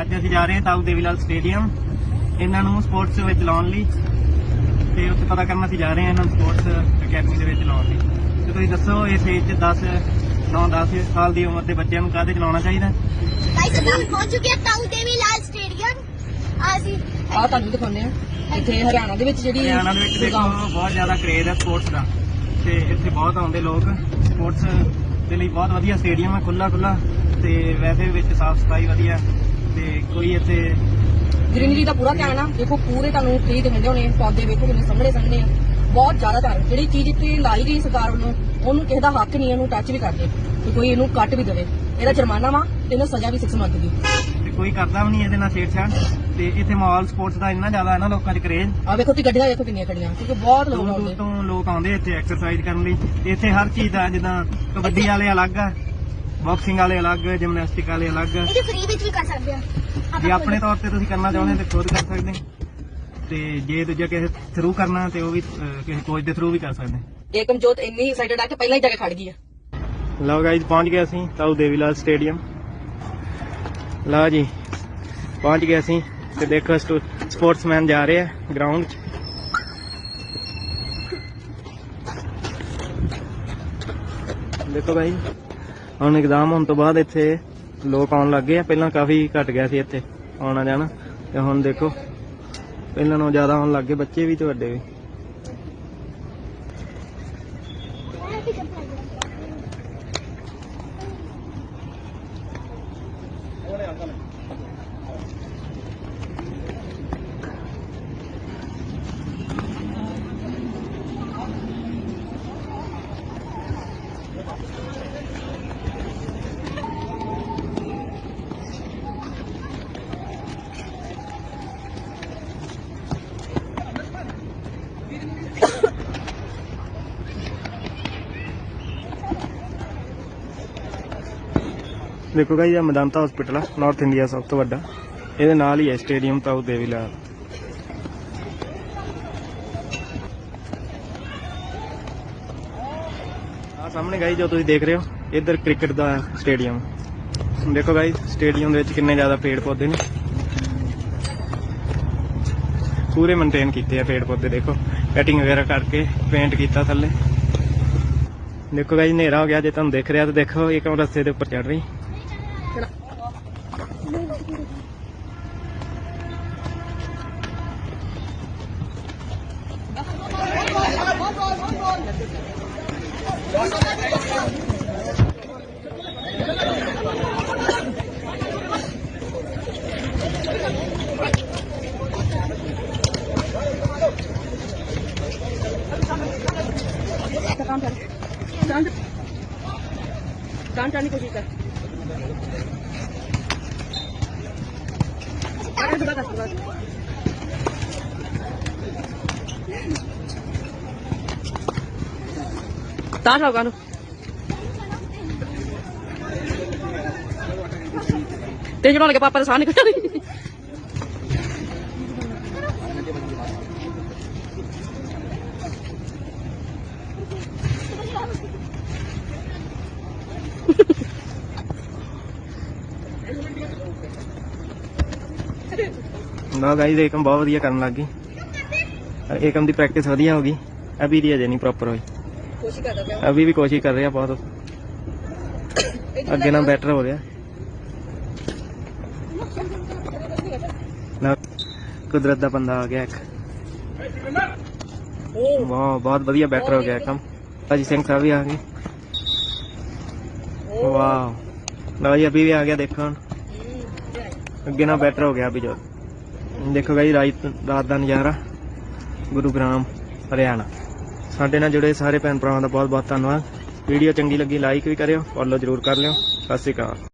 ਅੱਜ ਅਸੀਂ ਜਾ ਰਹੇ ਹਾਂ ਤਾਊ ਦੇਵੀਲਾਲ ਸਟੇਡੀਅਮ। ਇਹਨਾਂ ਨੂੰ ਸਪੋਰਟਸ ਵਿੱਚ ਲਾਉਣ ਲਈ। ਤੇ ਉੱਥੇ ਪਤਾ ਕਰਨ ਅਸੀਂ ਜਾ ਰਹੇ ਹਾਂ ਇਹਨਾਂ ਨੂੰ ਸਪੋਰਟਸ ਅਕੈਡਮੀ ਦੇ ਵਿੱਚ ਲਾਉਣ ਲਈ। ਤੇ ਤੁਸੀਂ ਦੱਸੋ ਇਸ ਏਜ 'ਚ 10 9 10 ਸਾਲ ਦੀ ਉਮਰ ਦੇ ਬੱਚਿਆਂ ਨੂੰ ਕਾਹਦੇ ਚਲਾਉਣਾ ਚਾਹੀਦਾ? ਗਾਇਸ ਅਸੀਂ ਪਹੁੰਚ ਚੁੱਕੇ ਹਾਂ ਤਾਊ ਦੇਵੀ ਲਾਲ ਸਟੇਡੀਅਮ ਅਸੀਂ ਆ ਤੁਹਾਨੂੰ ਦਿਖਾਉਂਦੇ ਆ ਇੱਥੇ ਹਰਿਆਣਾ ਦੇ ਵਿੱਚ ਜਿਹੜੀ ਹਰਿਆਣਾ ਦੇ ਵਿੱਚ ਦੇਖੋ ਬਹੁਤ ਜ਼ਿਆਦਾ ਕਰੇਜ਼ ਹੈ ਸਪੋਰਟਸ ਦਾ। ਤੇ ਇੱਥੇ ਬਹੁਤ ਆਉਂਦੇ ਲੋਕ ਸਪੋਰਟਸ ਦੇ ਲਈ। ਬਹੁਤ ਵਧੀਆ ਸਟੇਡੀਅਮ ਹੈ ਖੁੱਲਾ ਖੁੱਲਾ ਤੇ ਵੈਸੇ ਵਿੱਚ ਸਾਫ਼ ਸਫ਼ਾਈ ਵਧੀਆ। ਤੇ ਕੋਈ ਇੱਥੇ ਗ੍ਰੀਨਰੀ ਦਾ ਪੂਰਾ ਧਿਆਨ ਆ। ਦੇਖੋ ਪੂਰੇ ਤੁਹਾਨੂੰ ਫ੍ਰੀ ਦੇ ਮਿਲਦੇ ਹੋਣੇ ਪੌਦੇ ਵੇਖੋ ਕਿੰਨੇ ਸੰਘਣੇ ਸੰਘਣੇ ਆ। ਬਹੁਤ ਜ਼ਿਆਦਾ ਧਿਆਨ। ਜਿਹੜੀ ਚੀਜ਼ ਇੱਥੇ ਲਾਈ ਗਈ ਸਰਕਾਰ ਵੱਲੋਂ ਉਹਨੂੰ ਕਿਸੇ ਦਾ ਹੱਕ ਨਹੀਂ ਇਹਨੂੰ ਟੱਚ ਵੀ ਕਰਦੇ। ਤੇ ਕੋਈ ਇਹਨੂੰ ਕੱਟ ਵੀ ਦੇਵੇ। ਇਹਦਾ ਜੁਰਮਾਨਾ ਵਾ ਤੇ ਇਹਨੂੰ ਸਜ਼ਾ ਵੀ 6 ਮੰਥ ਦੀ। ਤੇ ਕੋਈ ਕਰਦਾ ਵੀ ਨਹੀਂ ਇਹਦੇ ਨਾਲ ਛੇੜਛਾੜ। ਤੇ ਇੱਥੇ ਮਾਲ ਸਪੋਰਟਸ ਦਾ ਇੰਨਾ ਜ਼ਿਆਦਾ ਹੈ ਨਾ ਲੋਕਾਂ 'ਚ ਕਰੇਜ਼ ਆ ਵੇਖੋ ਤੁਸੀਂ ਗੱਡੀਆਂ ਵੇਖੋ ਕਿੰਨੀਆਂ ਖੜੀਆਂ। ਕਿਉਂਕਿ ਬਹੁਤ ਲੋਕ ਦੂਰ ਦੂਰ ਆਉਂਦੇ। ਤੋਂ ਲੋਕ ਆਉਂਦੇ ਇੱਥੇ ਐਕਸਰਸਾਈਜ਼ ਕਰਨ ਲਈ। ਤੇ ਇੱਥੇ ਹਰ ਚੀਜ਼ ਦਾ ਜਿੱਦਾਂ ਕਬੱਡੀ ਵਾਲੇ ਅਲੱਗ ਆ। ਬਾਕਸਿੰਗ ਵਾਲੇ ਅਲੱਗ ਜਿਮਨਾਸਟਿਕ ਵਾਲੇ ਅਲੱਗ। ਇਹਦੀ ਫ੍ਰੀ ਵਿੱਚ ਵੀ ਕਰ ਸਕਦੇ ਹਾਂ ਜੇ ਆਪਣੇ ਤੌਰ ਤੇ ਤੁਸੀਂ ਕਰਨਾ ਚਾਹੁੰਦੇ ਤੇ ਖੁਦ ਕਰ ਸਕਦੇ। ਤੇ ਜੇ ਦੂਜਾ ਕਿਸੇ ਥਰੂ ਕਰਨਾ ਤੇ ਉਹ ਵੀ ਅਹ, ਕਿਸੇ ਕੋਚ ਦੇ ਥਰੂ ਵੀ ਕਰ ਸਕਦੇ। ਏਕਮਜੋਤ ਇੰਨੀ ਐਕਸਾਈਟਡ ਆ ਕਿ ਪਹਿਲਾਂ ਹੀ ਜਾ ਕੇ ਖੜ ਗਈ ਆ। ਲਓ ਗਾਈਜ਼ ਪਹੁੰਚ ਗਏ ਅਸੀਂ ਤਾਊ ਦੇਵੀਲਾਲ ਸਟੇਡੀਅਮ ਲਓ ਜੀ ਪਹੁੰਚ ਗਏ ਅਸੀਂ ਤੇ ਦੇਖੋ ਸਪੋਰਟਸਮੈਨ ਜਾ ਰਹੇ ਆ ਗਰਾਊਂਡ 'ਚ। ਦੇਖੋ ਭਾਈ ਹੁਣ ਇਗਜ਼ਾਮ ਹੋਣ ਤੋਂ ਬਾਅਦ ਇੱਥੇ ਲੋਕ ਆਉਣ ਲੱਗ ਗਏ ਆ। ਪਹਿਲਾਂ ਕਾਫੀ ਘਟ ਗਿਆ ਸੀ ਇੱਥੇ ਆਉਣਾ ਜਾਣਾ। ਤੇ ਹੁਣ ਦੇਖੋ, ਪਹਿਲਾਂ ਨਾਲੋਂ ਜ਼ਿਆਦਾ ਆਉਣ ਲੱਗ ਗਏ ਬੱਚੇ ਵੀ ਤੇ ਵੱਡੇ ਵੀ। ਦੇਖੋ ਗਾਈ ਇਹ ਮਦੰਤਾ ਹਸਪੀਟਲ ਆ ਨਾਰਥ ਇੰਡੀਆ ਸਭ ਤੋਂ ਵੱਡਾ। ਇਹਦੇ ਨਾਲ ਹੀ ਹੈ ਸਟੇਡੀਅਮ ਤਾਊ ਦੇਵੀਲਾਲ ਆ ਸਾਹਮਣੇ ਗਾਈ ਜੋ ਤੁਸੀਂ ਦੇਖ ਰਹੇ ਹੋ, ਇੱਧਰ ਕ੍ਰਿਕਟ ਦਾ ਸਟੇਡੀਅਮ ਦੇਖੋ ਗਾਈ ਸਟੇਡੀਅਮ ਦੇ ਵਿੱਚ ਕਿੰਨੇ ਜ਼ਿਆਦਾ ਪੇੜ ਪੌਦੇ ਨੇ। ਪੂਰੇ ਮੇਨਟੇਨ ਕੀਤੇ ਆ ਪੇੜ ਪੌਦੇ, ਦੇਖੋ। ਕਟਿੰਗ ਵਗੈਰਾ ਕਰਕੇ ਪੇਂਟ ਕੀਤਾ ਥੱਲੇ। ਦੇਖੋ ਗਾਈ ਹਨੇਰਾ ਹੋ ਗਿਆ, ਜੇ ਤੁਹਾਨੂੰ ਦਿਖ ਰਿਹਾ ਤਾਂ ਦੇਖੋ, ਇੱਕ ਰਸਤੇ ਦੇ ਉੱਪਰ ਚੜ ਰਹੀ। काम कर डांट डांटने की कोशिश कर 따라가노 ਤੇਜ ਨਾਲ ਕੇ ਪਾਪਾ ਦੇ ਸਾਹ ਨਿਕਲ ਜਾਂਦੇ ਨਾ ਗਾਈਜ਼ ਏਕਮ ਬਹੁਤ ਵਧੀਆ ਕਰਨ ਲੱਗ ਗਈ। ਏਕਮ ਦੀ ਪ੍ਰੈਕਟਿਸ ਵਧੀਆ ਹੋ ਗਈ। ਅਭੀ ਦੀ ਅਜੇ ਨਹੀਂ ਪ੍ਰੋਪਰ ਹੋਈ। कोशिश कर रहा ਅਭੀ ਵੀ ਕੋਸ਼ਿਸ਼ ਕਰ ਰਿਹਾ ਬਹੁਤ ਅੱਗੇ ਨਾਲ ਬੈਟਰ ਹੋ ਰਿਹਾ ਨਾ ਕੁਦਰਤ ਦਾ ਬੰਦਾ ਆ ਗਿਆ ਇੱਕ ਵਾਹ ਬਹੁਤ ਵਧੀਆ ਬੈਟਰ ਹੋ ਗਿਆ ਕੰਮ ਅਜੀ ਸਿੰਘ ਸਾਹਿਬ ਵੀ ਆ ਗਏ ਵਾਹ ਲਓ ਜੀ ਅਭੀ ਵੀ ਆ ਗਿਆ ਦੇਖੋ ਹੁਣ ਅੱਗੇ ਨਾਲ ਬੈਟਰ ਹੋ ਗਿਆ ਅਭੀ ਜੋ ਦੇਖੋ ਗਾਈ ਰਾਤ ਰਾਤ ਦਾ ਨਜ਼ਾਰਾ ਗੁਰੂਗ੍ਰਾਮ ਹਰਿਆਣਾ ਸਾਡੇ ਨਾਲ ਜੁੜੇ ਸਾਰੇ ਭੈਣ ਭਰਾਵਾਂ ਦਾ ਬਹੁਤ ਬਹੁਤ ਧੰਨਵਾਦ। ਵੀਡੀਓ ਚੰਗੀ ਲੱਗੀ ਲਾਈਕ ਵੀ ਕਰਿਓ ਫੋਲੋ ਜ਼ਰੂਰ ਕਰ ਲਿਓ। ਸਤਿ ਸ਼੍ਰੀ ਅਕਾਲ।